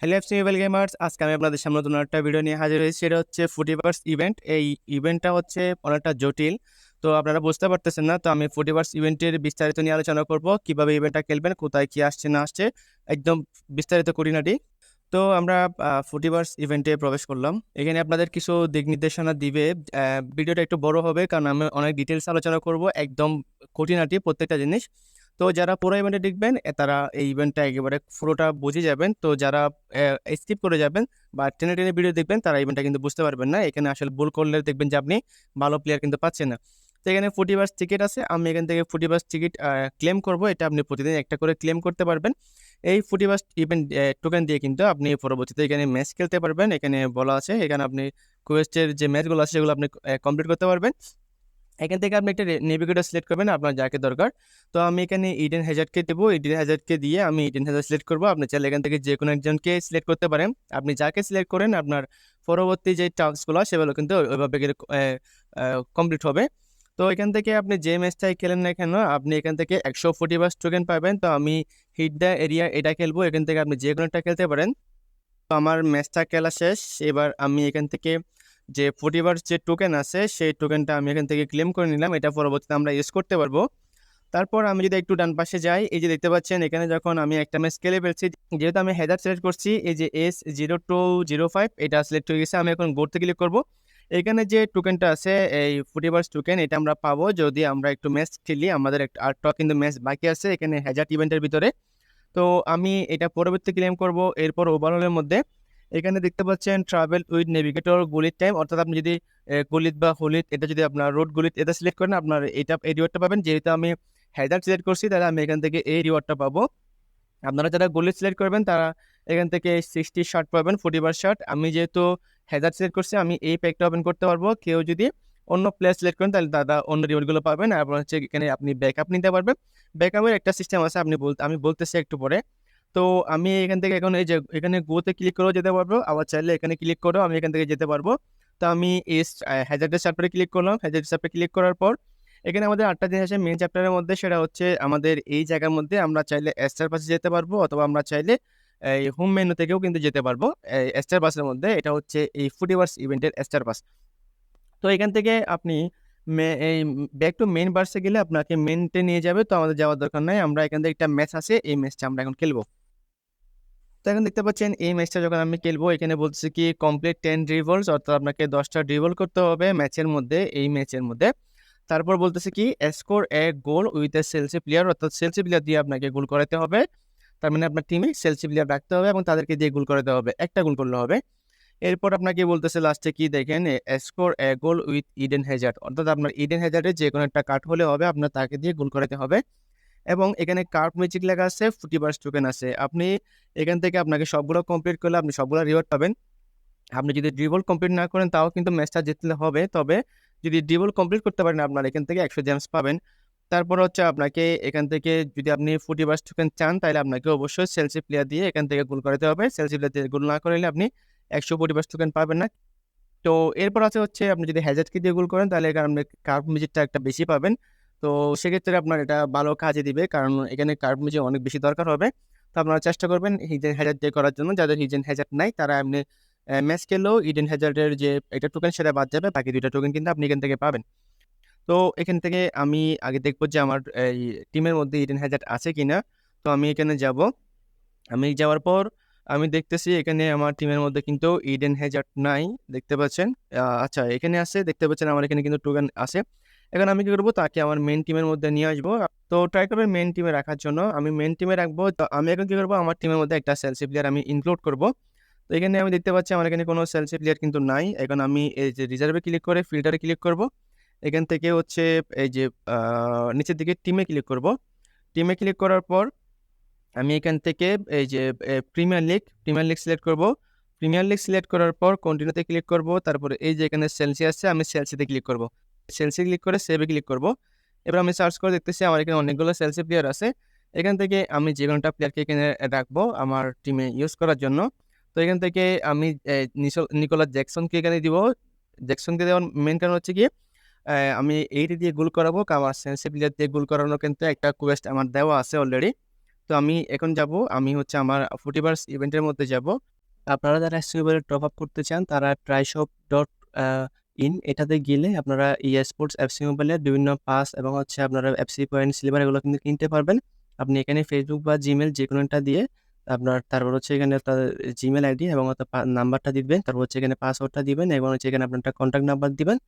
Hello FC mobile gamers আজকে আমি আপনাদের সামনে নতুন একটা ভিডিও নিয়ে হাজির হয়েছি। সেটা হচ্ছে ফুটিভার্স ইভেন্ট এই ইভেন্টটা হচ্ছে অনেকটা জটিল। তো আপনারা বুঝতে পারতেছেন না, তো আমি ফুটিভার্স ইভেন্টের বিস্তারিত নিয়ে আলোচনা করব। কীভাবে ইভেন্টটা খেলবেন, কোথায় কি আসছে, না আসছে, একদম বিস্তারিত করিনাটি তো আমরা ফুটিভার্স ইভেন্টে প্রবেশ করলাম। এখানে আপনাদের কিছু দিক নির্দেশনা দিবে। ভিডিওটা একটু বড় হবে, কারণ আমি অনেক ডিটেলস আলোচনা করব। একদম খুঁটিনাটি প্রত্যেকটা জিনিস। তো যারা পুরো ইভেন্টে দেখবেন তারা এই ইভেন্টটা একেবারে পুরোটা বুঝে যাবেন। তো যারা স্কিপ করে যাবেন বা টেনে টেনে ভিডিও দেখবেন, তারা ইভেন্টটা কিন্তু বুঝতে পারবেন না। এখানে আসলে ভুল করলে দেখবেন যে আপনি ভালো প্লেয়ার কিন্তু পাচ্ছেন না। তো এখানে ফুটি বাস টিকিট আছে। আমি এখান থেকে ফুটি বাস টিকিট ক্লেম করব। এটা আপনি প্রতিদিন একটা করে ক্লেম করতে পারবেন। এই ফুটি বাস ইভেন্ট টোকেন দিয়ে কিন্তু আপনি পরবর্তীতে এখানে ম্যাচ খেলতে পারবেন। এখানে বলা আছে, এখানে আপনি কোয়েস্টের যে ম্যাচগুলো আছে, সেগুলো আপনি কমপ্লিট করতে পারবেন। এখান থেকে আপনি একটা নেভিগেটর সিলেক্ট করবেন, আপনার যাকে দরকার। তো আমি এখানে ইডেন হ্যাজার্ডকে দেবো ইডেন হ্যাজার্ডকে দিয়ে আমি ইডেন হ্যাজার্ড সিলেক্ট করব। আপনি চাইলে এখান থেকে যে কোনো একজনকে সিলেক্ট করতে পারেন। আপনি যাকে সিলেক্ট করেন, আপনার পরবর্তী যে টাস্কগুলো সেগুলো কিন্তু ওইভাবে কমপ্লিট হবে। তো এখান থেকে আপনি যে ম্যাচটাই খেলেন না কেন, আপনি এখান থেকে একশো ফোর্টি বাস টোকেন পাবেন। তো আমি হিট দ্য এরিয়া এটা খেলব, এখান থেকে আপনি যে কোনো একটা খেলতে পারেন। তো আমার ম্যাচটা খেলা শেষ। এবার আমি এখান থেকে যে ফোর্টিভার যে টোকেন আছে, সেই টোকেনটা আমি এখান থেকে ক্লেম করে নিলাম। এটা পরবর্তীতে আমরা ইউজ করতে পারব। তারপর আমি যদি একটু ডান পাশে যাই, এই যে দেখতে পাচ্ছেন, এখানে যখন আমি একটা ম্যাচ খেলে ফেলছি, যেহেতু আমি হেদার সিলেক্ট করছি, এই যে S zero two zero five এটা সিলেক্ট হয়ে গেছে, আমি এখন গোড়তে ক্লিক করব। এখানে যে টোকেনটা আছে, এই ফুটিভার্স টোকেন এটা আমরা পাবো যদি আমরা একটু ম্যাচ খেলি, আমাদের একটা আটটা কিন্তু ম্যাচ বাকি আছে এখানে হ্যাজার ইভেন্টের ভিতরে। তো আমি এটা পরবর্তী ক্লেম করব। এরপর ওভারঅলের মধ্যে এখানে দেখতে পাচ্ছেন ট্রাভেল উইথ নেভিগেটর গুলির টাইম অর্থাৎ আপনি যদি গুলিত বা হলিত এটা যদি আপনার রোড গুলিত এটা সিলেক্ট করেন, আপনার এটা এই রিওয়ার্ডটা পাবেন। যেহেতু আমি হেদার সিলেক্ট করছি, তাহলে আমি এখান থেকে এই রিওয়ার্ডটা পাবো। আপনারা যারা গুলিত সিলেক্ট করবেন, তারা এখান থেকে সিক্সটি শার্ট পাবেন ফোর্টি বার শার্ট আমি যেহেতু হেদার সিলেক্ট করছি, আমি এই প্যাকটা ওপেন করতে পারব। কেউ যদি অন্য প্লেয়ার সিলেক্ট করেন, তাহলে দাদা অন্য রিওয়ার্ডগুলো পাবেন। আর হচ্ছে এখানে আপনি ব্যাকআপ নিতে পারবেন। ব্যাকআপের একটা সিস্টেম আছে, আপনি বলতে আমি বলতেছি একটু পরে। তো আমি এখান থেকে এখন এই যে, এখানে গোতে ক্লিক করেও যেতে পারব। আবার চাইলে এখানে ক্লিক করেও আমি এখান থেকে যেতে পারব। তো আমি এই হ্যাজার্ডের চ্যাপ্টারে ক্লিক করলাম। হ্যাজার্ড চ্যাপ্টারে ক্লিক করার পর এখানে আমাদের আটটা জিনিস আছে মেন চ্যাপ্টারের মধ্যে, সেটা হচ্ছে আমাদের এই জায়গার মধ্যে আমরা চাইলে এস্টার পাসে যেতে পারব অথবা আমরা চাইলে, এই হোম মেনু থেকেও কিন্তু যেতে পারব। এস্টার পাসের মধ্যে এটা হচ্ছে এই ফুটিভার্স ইভেন্টের এস্টার পাস তো এখান থেকে আপনি এই ব্যাক টু মেন বার্সে গেলে আপনাকে মেনটে নিয়ে যাবে। তো আমাদের যাওয়ার দরকার নাই। আমরা এখান থেকে একটা ম্যাচ আছে, এই ম্যাচটা আমরা এখন খেলব। তো এখন দেখতে পাচ্ছেন, এই ম্যাচটা যখন আমি খেলব, এখানে বলছে কি কমপ্লিট টেন ড্রিবলস অর্থাৎ আপনাকে দশটা ড্রিবল করতে হবে ম্যাচের মধ্যে, এই ম্যাচের মধ্যে। তারপর বলতেছে কি score a goal with a Chelsea player অর্থাৎ সেলসি প্লেয়ার দিয়ে আপনাকে গোল করাতে হবে। তার মানে আপনার টিমে সেলসি প্লেয়ার রাখতে হবে এবং তাদেরকে দিয়ে গোল করাতে হবে, একটা গোল করলে হবে। এরপর আপনাকে বলতেছে লাস্টে কি, দেখেন score a goal with Eden Hazard অর্থাৎ আপনার ইডেন হ্যাজার্ডের যে কোনো একটা কাট হলে হবে, আপনার তাকে দিয়ে গোল করাতে হবে। এবং এখানে কার্ড ম্যাজিক লেখা আছে ফুটি বার্স টোকেন আছে। আপনি এখান থেকে আপনাকে সবগুলো কমপ্লিট করলে আপনি সবগুলো রিওয়ার্ড পাবেন। আপনি যদি ড্রিবল কমপ্লিট না করেন, তাও কিন্তু ম্যাচটা জিতলে হবে। তবে যদি ড্রিবল কমপ্লিট করতে পারেন, আপনার এখান থেকে একশো জেমস পাবেন। তারপর হচ্ছে আপনাকে এখান থেকে যদি আপনি ফুটি বার্স টোকেন চান, তাহলে আপনাকে অবশ্যই সেলসি প্লেয়ার দিয়ে এখান থেকে গোল করাতে হবে। সেলসি প্লেয়ার দিয়ে গোল না করলে আপনি একশো ফুটি বার্স টোকেন পাবেন না। তো এরপর আছে হচ্ছে আপনি যদি হ্যাজার্ডকে দিয়ে গোল করেন, তাহলে আপনি কার্ভ মিজিটটা একটা বেশি পাবেন। তো সেক্ষেত্রে আপনার এটা ভালো কাজে দিবে। কারণ এখানে কার্ভ মিজি অনেক বেশি দরকার হবে। তো আপনারা চেষ্টা করবেন হিজেন হ্যাজার্ড দিয়ে করার জন্য। যাদের হিজেন হ্যাজার্ড নাই, তারা এমনি ম্যাচ খেললেও ইডেন হ্যাজার্ডের যে একটা টোকেন সেটা বাদ যাবে। বাকি দুইটা টোকেন কিন্তু আপনি এখান থেকে পাবেন। তো এখান থেকে আমি আগে দেখব যে আমার, এই টিমের মধ্যে ইডেন হ্যাজার্ড আছে কি না তো আমি এখানে যাব। আমি যাওয়ার পর আমি দেখতেছি এখানে আমার টিমের মধ্যে কিন্তু ইডেন হ্যাজার্ড নাই। দেখতে পাচ্ছেন? আচ্ছা এখানে আছে। দেখতে পাচ্ছেন আমার এখানে কিন্তু টোকেন আছে। এখন আমি কি করব? তাকে আমার মেন টিমের মধ্যে নিয়ে আসব। তো ট্রাই করবেন মেন টিমে রাখার জন্য। আমি মেন টিমে রাখব। তো আমি এখন কি করব? আমার টিমের মধ্যে একটা সেলসি প্লেয়ার আমি ইনক্লুড করব। তো এখানে আমি দেখতে পাচ্ছি আমার এখানে কোনো সেলসি প্লেয়ার কিন্তু নাই। এখন আমি এই যে রিজার্ভে ক্লিক করে ফিল্টারে ক্লিক করব। এখান থেকে হচ্ছে এই যে নিচের দিকে টিমে ক্লিক করব। টিমে ক্লিক করার পর আমি এখান থেকে এই যে premier league premier league select করব। প্রিমিয়ার লিগ সিলেক্ট করার পর কন্টিনিউতে ক্লিক করব। তারপরে এই যে এখানে সেলসি আছে আমি সেলসিতে ক্লিক করব। সেলসি ক্লিক করে সেভে ক্লিক করব। এবার আমি সার্চ করে দেখতেছি আমার এখানে অনেকগুলো সেলসি প্লেয়ার আছে। এখান থেকে আমি যে কোনোটা প্লেয়ারকে এখানে রাখব আমার টিমে ইউজ করার জন্য। তো এখান থেকে আমি নিকোলাস জ্যাকসনকে এখানে দিব। জ্যাকসনকে দেওয়ার মেন কারণ হচ্ছে কি আমি এইটি দিয়ে গোল করাবো। আমার সেন্সি প্লেয়ার দিয়ে গোল করানো কিন্তু একটা কোয়েস্ট আমার দেওয়া আছে অলরেডি তো আমি এখন যাব। আমি হচ্ছে আমার ফুটিভার্স ইভেন্টের মধ্যে যাব। আপনারা যারা এসিউবেল টপ আপ করতে চান, তারা ট্রাইশপ ডট ইন, এটাতে গেলে আপনারা ই স্পোর্টস এফসি মোবাইলের বিভিন্ন পাস এবং হচ্ছে আপনারা অ্যাপসি পয়েন্ট, সিলভার এগুলো কিন্তু কিনতে পারবেন। আপনি এখানে ফেসবুক বা জিমেল যে কোনো একটা দিয়ে আপনার, তারপর হচ্ছে এখানে তার জিমেল আইডি এবং নাম্বারটা দিবেন, তারপর হচ্ছে এখানে পাসওয়ার্ডটা দিবেন এবং হচ্ছে এখানে আপনার একটা কন্ট্যাক্ট নাম্বার দিবেন।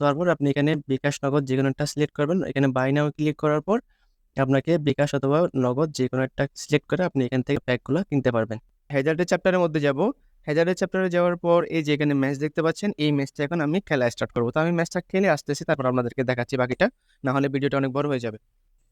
তারপর আপনি এখানে বিকাশ নগদ যে কোনো একটা সিলেক্ট করবেন। এখানে বাই নাও ক্লিক করার পর আপনাকে বিকাশ অথবা নগদ যে কোনো একটা সিলেক্ট করে আপনি এখান থেকে প্যাকগুলো কিনতে পারবেন। হ্যাজার্ডের চ্যাপ্টারের মধ্যে যাব। হ্যাজার্ডের চ্যাপ্টারে যাওয়ার পর এই যে এখানে ম্যাচ দেখতে পাচ্ছেন, এই ম্যাচটা এখন আমি খেলা স্টার্ট করব। তো আমি ম্যাচটা খেলে আসতেছি, তারপর আপনাদেরকে দেখাচ্ছি বাকিটা। না হলে ভিডিওটা অনেক বড় হয়ে যাবে।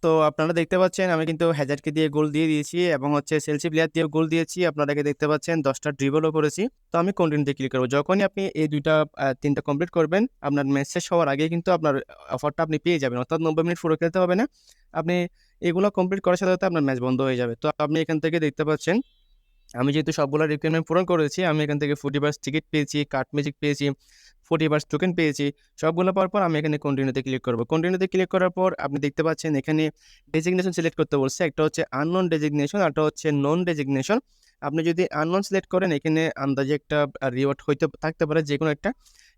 তো আপনারা দেখতে পাচ্ছেন, আমি কিন্তু হ্যাজার্ডকে দিয়ে গোল দিয়ে দিয়েছি এবং হচ্ছে সেলসি প্লেয়ার দিয়ে গোল দিয়েছি। আপনাদেরকে দেখতে পাচ্ছেন, দশটা ড্রিবলও করেছি। তো আমি কন্টিনিউতে ক্লিক করব। যখনই আপনি এই দুইটা তিনটা কমপ্লিট করবেন, আপনার ম্যাচ শেষ হওয়ার আগে কিন্তু আপনার অফারটা আপনি পেয়ে যাবেন। অর্থাৎ নব্বই মিনিট পুরো খেলতে হবে না। আপনি এগুলো কমপ্লিট করার সাথে সাথে আপনার ম্যাচ বন্ধ হয়ে যাবে। তো আপনি এখান থেকে দেখতে পাচ্ছেন আমি যেহেতু সবগুলো রিকোয়ারমেন্ট পূরণ করেছি, আমি এখান থেকে ফুটি বার্স টিকিট পেয়েছি কার্ড ম্যাজিক পেয়েছি ফোর্টি বার্স টোকেন পেয়েছি, সবগুলো পাওয়ার পর আমি এখানে কন্টিনিউতে ক্লিক করব। কন্টিনিউতে ক্লিক করার পর আপনি দেখতে পাচ্ছেন এখানে ডেজিগনেশন সিলেক্ট করতে বলছে, একটা হচ্ছে আননোন ডেজিগনেশন একটা হচ্ছে নন ডেজিগনেশন আপনি যদি আননোন সিলেক্ট করেন, এখানে আন্দাজে একটা রিওয়ার্ড হইতে থাকতে পারে যে কোনো একটা।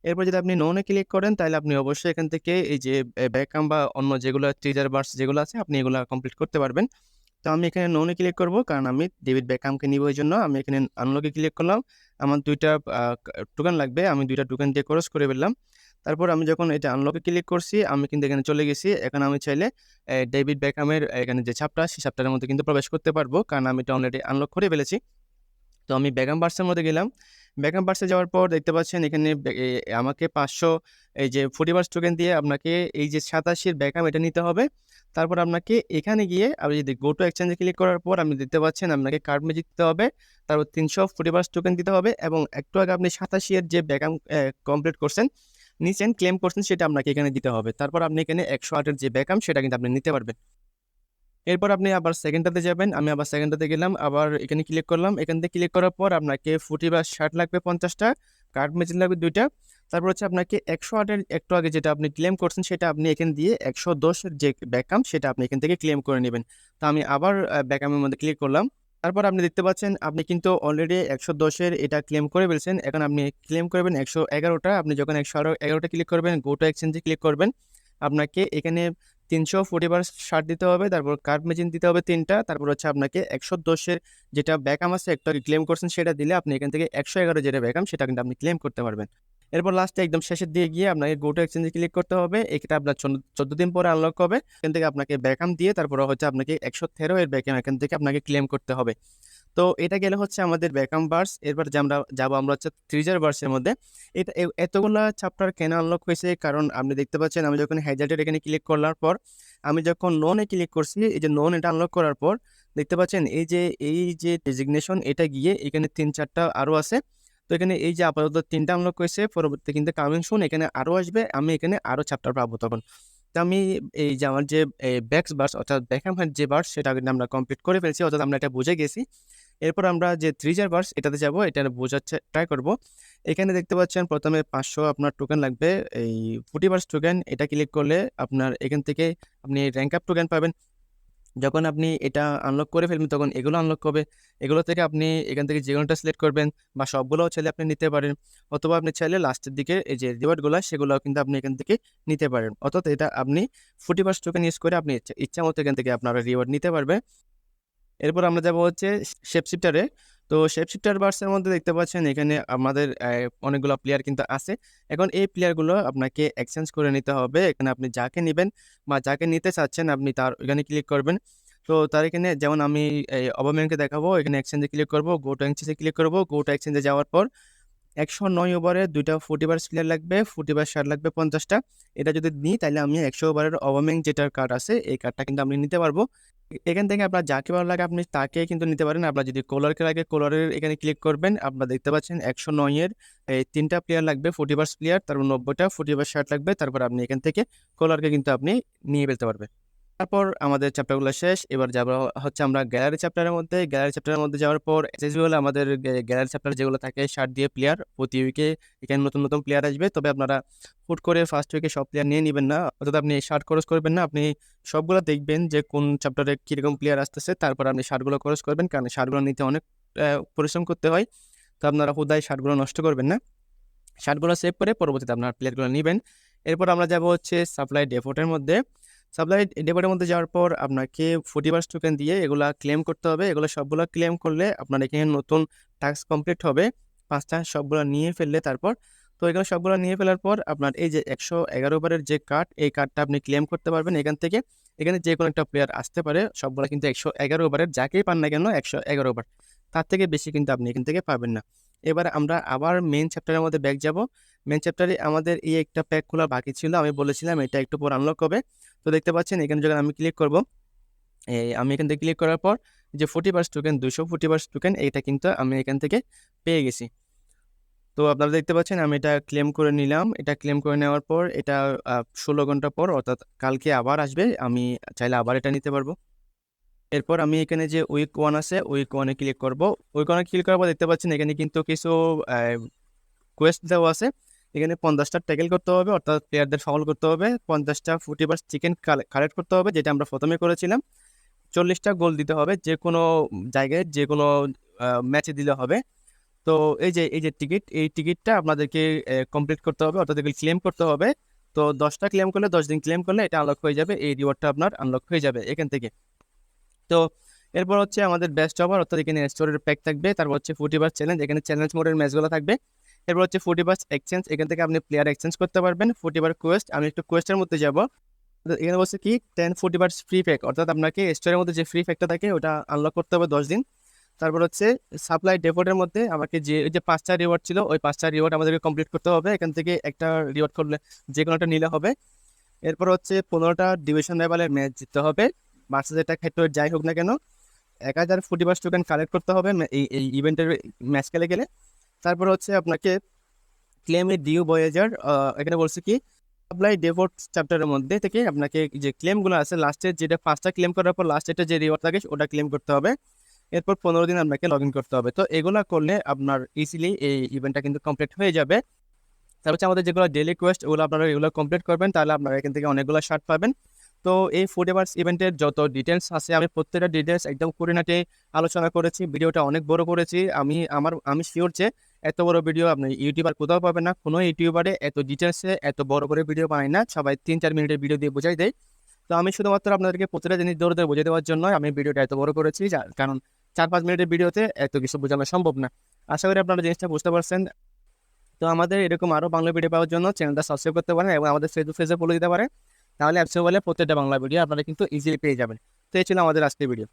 এরপর যদি আপনি ননে ক্লিক করেন, তাহলে আপনি অবশ্যই এখান থেকে এই যে ব্যাকাম বা অন্য যেগুলো ট্রিজার বার্স যেগুলো আছে, আপনি এগুলো কমপ্লিট করতে পারবেন। তো আমি এখানে নোনে ক্লিক করব। কারণ আমি ডেভিড ব্যাকামকে নিব এই জন্য। আমি এখানে আনলকে ক্লিক করলাম। আমার দুইটা টোকেন লাগবে। আমি দুইটা টোকেন দিয়ে ক্রস করে ফেললাম। তারপর আমি যখন এটা আনলকে ক্লিক করছি, আমি কিন্তু এখানে চলে গেছি। এখন আমি চাইলে ডেভিড ব্যাকামের এখানে যে ছাপটা সেই ছাপটার মধ্যে কিন্তু প্রবেশ করতে পারব। কারণ আমি এটা অলরেডি আনলক করে ফেলেছি। তো আমি বেগাম পার্সের মধ্যে গেলাম। বেগাম পার্সে যাওয়ার পর দেখতে পাচ্ছেন এখানে আমাকে পাঁচশো, এই যে ফুটি বার্স টোকেন দিয়ে আপনাকে এই যে সাতাশির বেগাম এটা নিতে হবে। তারপর আপনাকে এখানে গিয়ে আপনি যদি গো টু এক্সচেঞ্জে ক্লিক করার পর আপনি দেখতে পাচ্ছেন আপনাকে কার্ড ম্যাজিক দিতে হবে। তারপর তিনশো ফুটি বার্স টোকেন দিতে হবে এবং একটু আগে আপনি সাতাশি এর যে বেগাম কমপ্লিট করছেন নিচেন ক্লেম করছেন সেটা আপনাকে এখানে দিতে হবে। তারপর আপনি এখানে একশো আটের যে বেকাম সেটা কিন্তু আপনি নিতে পারবেন। এরপর আপনি আবার সেকেন্ডটাতে যাবেন, আমি আবার সেকেন্ডটাতে গেলাম, আবার এখানে ক্লিক করলাম, এখান থেকে ক্লিক করার পর আপনাকে ফুটি বা শার্ট লাগবে পঞ্চাশটা কার্ড মেচিন লাগবে দুইটা। তারপর হচ্ছে আপনাকে একশো আটের একটু আগে যেটা আপনি ক্লেম করছেন, সেটা আপনি এখান দিয়ে একশো দশের যে ব্যাকাম সেটা আপনি এখান থেকে ক্লেম করে নেবেন। তো আমি আবার ব্যাকামের মধ্যে ক্লিক করলাম। তারপর আপনি দেখতে পাচ্ছেন, আপনি কিন্তু অলরেডি একশো দশের এটা ক্লেম করে ফেলছেন। এখন আপনি ক্লেম করবেন একশো এগারোটা, আপনি যখন একশো এগারোটা ক্লিক করবেন গোটা এক্সচেঞ্জে ক্লিক করবেন। আপনাকে এখানে তিনশো ফোর্টি বার শার্ট দিতে হবে, তারপর কার্ড মেশিন দিতে হবে তিনটা, তারপর হচ্ছে আপনাকে একশো দশের যেটা ব্যাকাম আছে, একটা ক্লেম করছেন সেটা দিলে আপনি এখান থেকে একশো এগারো যেটা ব্যাকাম সেটা কিন্তু আপনি ক্লেম করতে পারবেন। এরপর লাস্টে একদম শেষের দিকে গিয়ে আপনাকে গোটো এক্সচেঞ্জে ক্লিক করতে হবে, এটা আপনার চোদ্দ দিন পরে আনলক হবে, এখান থেকে আপনাকে ব্যাকাম দিয়ে তারপর হচ্ছে আপনাকে একশো তেরো এর ব্যাকাম এখান থেকে আপনাকে ক্লেম করতে হবে। তো এটা গেলে হচ্ছে আমাদের ব্যাকাম বার্স এরপর যে আমরা যাব আমরা হচ্ছে থ্রিজার বার্সের মধ্যে। এটা এতগুলা চ্যাপ্টার কেন আনলক হয়েছে? কারণ আপনি দেখতে পাচ্ছেন আমি যখন হ্যাজার্টের এখানে ক্লিক করার পর, আমি যখন ননে ক্লিক করছি, এই যে নন এটা আনলক করার পর, দেখতে পাচ্ছেন এই যে এই যে ডেজিগনেশন এটা গিয়ে এখানে তিন চারটা আরও আছে। তো এখানে এই যে আপাতত তিনটা আনলক হয়েছে, পরবর্তী কিন্তু কামিং শুন এখানে আরও আসবে, আমি এখানে আরও চ্যাপ্টার পাবো তখন। তো আমি এই যে আমার যে ব্যাক্স বার্স অর্থাৎ ব্যাকহ্যাম হ্যান্ড যে বার্স সেটা কিন্তু আমরা কমপ্লিট করে ফেলছি, অর্থাৎ আমরা এটা বুঝে গেছি। এরপর আমরা যে থ্রিজার বার্স এটাতে যাব, এটা বোঝার ট্রাই করব। এখানে দেখতে পাচ্ছেন প্রথমে পাঁচশো আপনার টোকেন লাগবে। এই ফুটি বার্স টোকেন এটা ক্লিক করলে আপনার এখান থেকে আপনি র্যাঙ্ক আপ টোকেন পাবেন। যখন আপনি এটা আনলক করে ফেলবেন, তখন এগুলো আনলক হবে। এগুলো থেকে আপনি এখান থেকে যে কোনোটা সিলেক্ট করবেন বা সবগুলোও চাইলে আপনি নিতে পারেন। অথবা আপনি চাইলে লাস্টের দিকে এই যে রিওয়ার্ডগুলো সেগুলো কিন্তু আপনি এখান থেকে নিতে পারেন। অর্থাৎ এটা আপনি ফুটি বার্স টোকেন ইউজ করে আপনি ইচ্ছা মতো এখান থেকে আপনারা রিওয়ার্ড নিতে পারবে এরপর আমরা যাব হচ্ছে শেপ শিফটারে তো শেপ শিফটার বার্সের মধ্যে দেখতে পাচ্ছেন এখানে আমাদের অনেকগুলো প্লেয়ার কিন্তু আছে। এখন এই প্লেয়ারগুলো আপনাকে এক্সচেঞ্জ করে নিতে হবে। এখানে আপনি যাকে নেবেন বা যাকে নিতে চাচ্ছেন আপনি তার এখানে ক্লিক করবেন। তো তার এখানে যেমন আমি এই দেখাবো, এখানে এক্সচেঞ্জে ক্লিক করব গোটা এক্সচেঞ্জে ক্লিক করব। গোটা এক্সচেঞ্জে যাওয়ার পর একশো নয় ওভারে দুইটা ফুটি বার প্লেয়ার লাগবে ফুটি বার শার্ট লাগবে পঞ্চাশটা। এটা যদি নিই তাহলে আমি একশো ওভারের অবামেং যেটার কার্ড আছে, এই কার্ডটা কিন্তু আমি নিতে পারব। এখান থেকে আপনার যাকে ভালো লাগে, আপনি তাকে কিন্তু নিতে পারেন। আপনার যদি কোলারকে লাগে কোলারের এখানে ক্লিক করবেন, আপনার দেখতে পাচ্ছেন একশো নয়ের এই তিনটা প্লেয়ার লাগবে ফুটি বার্স প্লেয়ার তারপর নব্বইটা ফুটি বার শার্ট লাগবে, তারপর আপনি এখান থেকে কোলারকে কিন্তু আপনি নিয়ে ফেলতে পারবেন। তারপর আমাদের চ্যাপ্টারগুলো শেষ। এবার যাব হচ্ছে আমরা গ্যালারি চ্যাপ্টারের মধ্যে। গ্যালারি চ্যাপ্টারের মধ্যে যাওয়ার পর এসএসবি হলে আমাদের গ্যালারি চ্যাপ্টার যেগুলো থাকে শার্ট দিয়ে প্লেয়ার প্রতি উইকে এখানে নতুন নতুন প্লেয়ার আসবে। তবে আপনারা হুট করে ফার্স্ট উইকে সব প্লেয়ার নিয়ে নেবেন না। অর্থাৎ আপনি শার্ট খরচ করবেন না। আপনি সবগুলো দেখবেন যে কোন চ্যাপ্টারে কীরকম প্লেয়ার আসতেছে। তারপর আপনি শার্টগুলো খরচ করবেন। কারণ শার্টগুলো নিতে অনেক পরিশ্রম করতে হয়। তো আপনারা হুদায় শার্টগুলো নষ্ট করবেন না। শার্টগুলো সেভ করে পরবর্তীতে আপনার প্লেয়ারগুলো নেবেন। এরপর আমরা যাব হচ্ছে সাপ্লাই ডেপোর্টের মধ্যে। সাপ্লাই ডেপোর্টের মধ্যে যাওয়ার পর আপনাকে ফোর্টি পার্স টোকেন দিয়ে এগুলা ক্লেম করতে হবে। এগুলো সবগুলো ক্লেম করলে আপনার এখানে নতুন টাস্ক কমপ্লিট হবে। পাঁচটা সবগুলো নিয়ে ফেললে তারপর। তো এগুলো সবগুলো নিয়ে ফেলার পর আপনার এই যে একশো এগারো ওভারের যে কার্ড এই কার্ডটা আপনি ক্লেম করতে পারবেন এখান থেকে। এখানে যে কোনো একটা প্লেয়ার আসতে পারে। সবগুলো কিন্তু একশো এগারো ওভারের যাকেই পান না কেন একশো এগারো ওভার তার থেকে বেশি কিন্তু আপনি এখান থেকে পাবেন না। এবার আমরা আবার মেন চ্যাপ্টারের মধ্যে ব্যাক যাব। মেন চ্যাপ্টারে আমাদের এই একটা প্যাক খোলা বাকি ছিল। আমি বলেছিলাম এটা একটু পর আনলক হবে। তো দেখতে পাচ্ছেন, এখানে যখন আমি ক্লিক করব, এই আমি এখান থেকে ক্লিক করার পর যে ফোর্টি পার্স টোকেন দুশো ফোর্টি পার্স টোকেন এটা কিন্তু আমি এখান থেকে পেয়ে গেছি। তো আপনারা দেখতে পাচ্ছেন, আমি এটা ক্লেম করে নিলাম। এটা ক্লেম করে নেওয়ার পর এটা ষোলো ঘণ্টা পর, অর্থাৎ কালকে আবার আসবে। আমি চাইলে আবার এটা নিতে পারব। এরপর আমি এখানে যে উইক ওয়ান আছে উইক ওয়ানে ক্লিক করব। উইক ওয়ানে ক্লিক করার পর দেখতে পাচ্ছেন, এখানে কিন্তু কিছু কোয়েস্ট দেওয়া আছে। এখানে পঞ্চাশটা ট্যাকেল করতে হবে, অর্থাৎ প্লেয়ারদের ফাউল করতে হবে। পঞ্চাশটা ফুটি বাস চিকেন কালেক্ট করতে হবে, যেটা আমরা প্রথমে করেছিলাম। চল্লিশটা গোল দিতে হবে, যে কোনো জায়গায়, যে কোনো ম্যাচে দিলে হবে। তো এই যে এই যে টিকিট এই টিকিটটা আপনাদেরকে কমপ্লিট করতে হবে, অর্থাৎ এগুলো ক্লেম করতে হবে। তো দশটা ক্লেম করলে, দশ দিন ক্লেম করলে এটা আনলক হয়ে যাবে, এই রিওয়ার্ডটা আপনার আনলক হয়ে যাবে এখান থেকে। তো এরপর হচ্ছে আমাদের বেস্ট ওভার অর্থাৎ এখানে স্টোরের প্যাক থাকবে, তারপর হচ্ছে ফুটিবার চ্যালেঞ্জ এখানে চ্যালেঞ্জ মোডের ম্যাচগুলো থাকবে। এরপর হচ্ছে বাস এক্সচেঞ্জ এখান থেকে আপনি প্লেয়ার এক্সচেঞ্জ করতে পারবেন। ফুটি বার কোয়েস্ট আমি একটু কোয়েস্টের মধ্যে যাব। এখানে বলছে কি টেন ফুটি বার্স ফ্রি প্যাক অর্থাৎ আপনাকে স্টোরের মধ্যে যে ফ্রি প্যাকটা থাকে, ওটা আনলক করতে হবে দশ দিন। তারপর হচ্ছে সাপ্লাই ডেপোর্টের মধ্যে আমাকে যে, ওই যে পাঁচটা রিওয়ার্ড ছিল, ওই পাঁচটা রিওয়ার্ড আমাদেরকে কমপ্লিট করতে হবে। এখান থেকে একটা রিওয়ার্ড করলে যে কোনো একটা নিলে হবে। এরপর হচ্ছে পনেরোটা ডিভিশন লেভেলের ম্যাচ জিততে হবে। মার্সেসের ক্ষেত্রে যাই হোক না কেন, এক হাজার ফুটি বাস টোকেন কালেক্ট করতে হবে। এই এই ইভেন্টের ম্যাচ খেলে গেলে। তারপর হচ্ছে আপনাকে ক্লেমে ডিউ বয়েজার এখানে বলছে কি সাপ্লাই ডেভোট চ্যাপ্টারের মধ্যে থেকে আপনাকে যে ক্লেমগুলো আছে লাস্টের যেটা পাঁচটা ক্লেম করার পর লাস্টেরটা যে রিওয়ার্ড থাকে ওটা ক্লেম করতে হবে। এরপর পনেরো দিন আপনাকে লগ ইন করতে হবে। তো এগুলো করলে আপনার ইজিলি এই ইভেন্টটা কিন্তু কমপ্লিট হয়ে যাবে। তারপর হচ্ছে আমাদের যেগুলো ডেলি কোয়েস্ট ওগুলো আপনারা এগুলো কমপ্লিট করবেন, তাহলে আপনারা এখান থেকে অনেকগুলো শার্ট পাবেন। তো এই ফুড এভার্স ইভেন্টের যত ডিটেলস আছে, আমি প্রত্যেকটা ডিটেলস একদম খুঁটিনাটি আলোচনা করেছি, ভিডিওটা অনেক বড় করেছি। আমি, আমার, আমি শিওর যে এত বড় ভিডিও আপনি ইউটিউবার কোথাও পাবেন না, কোনো ইউটিউবারে এত ডিটেলসে এত বড় করে ভিডিও বানায় না, সবাই তিন চার মিনিটের ভিডিও দিয়ে বোঝাই দেয়। তো আমি শুধুমাত্র আপনাদেরকে প্রতিটা জিনিস দৌড়ে দৌড়ে বোঝাই দেওয়ার জন্য আমি ভিডিওটা এত বড় করেছি কারণ চার পাঁচ মিনিটের ভিডিওতে এত কিছু বোঝানো সম্ভব না। আশা করি আপনারা জিনিসটা বুঝতে পারছেন। তো আমাদের এরকম আরও বাংলা ভিডিও পাওয়ার জন্য চ্যানেলটা সাবস্ক্রাইব করতে পারেন এবং আমাদের ফেসবুক পেজে ফলো দিতে পারেন। তাহলে অ্যাপসে বলে প্রত্যেকটা বাংলা ভিডিও আপনারা কিন্তু ইজিলি পেয়ে যাবেন। তো এই ছিল আমাদের আজকের ভিডিও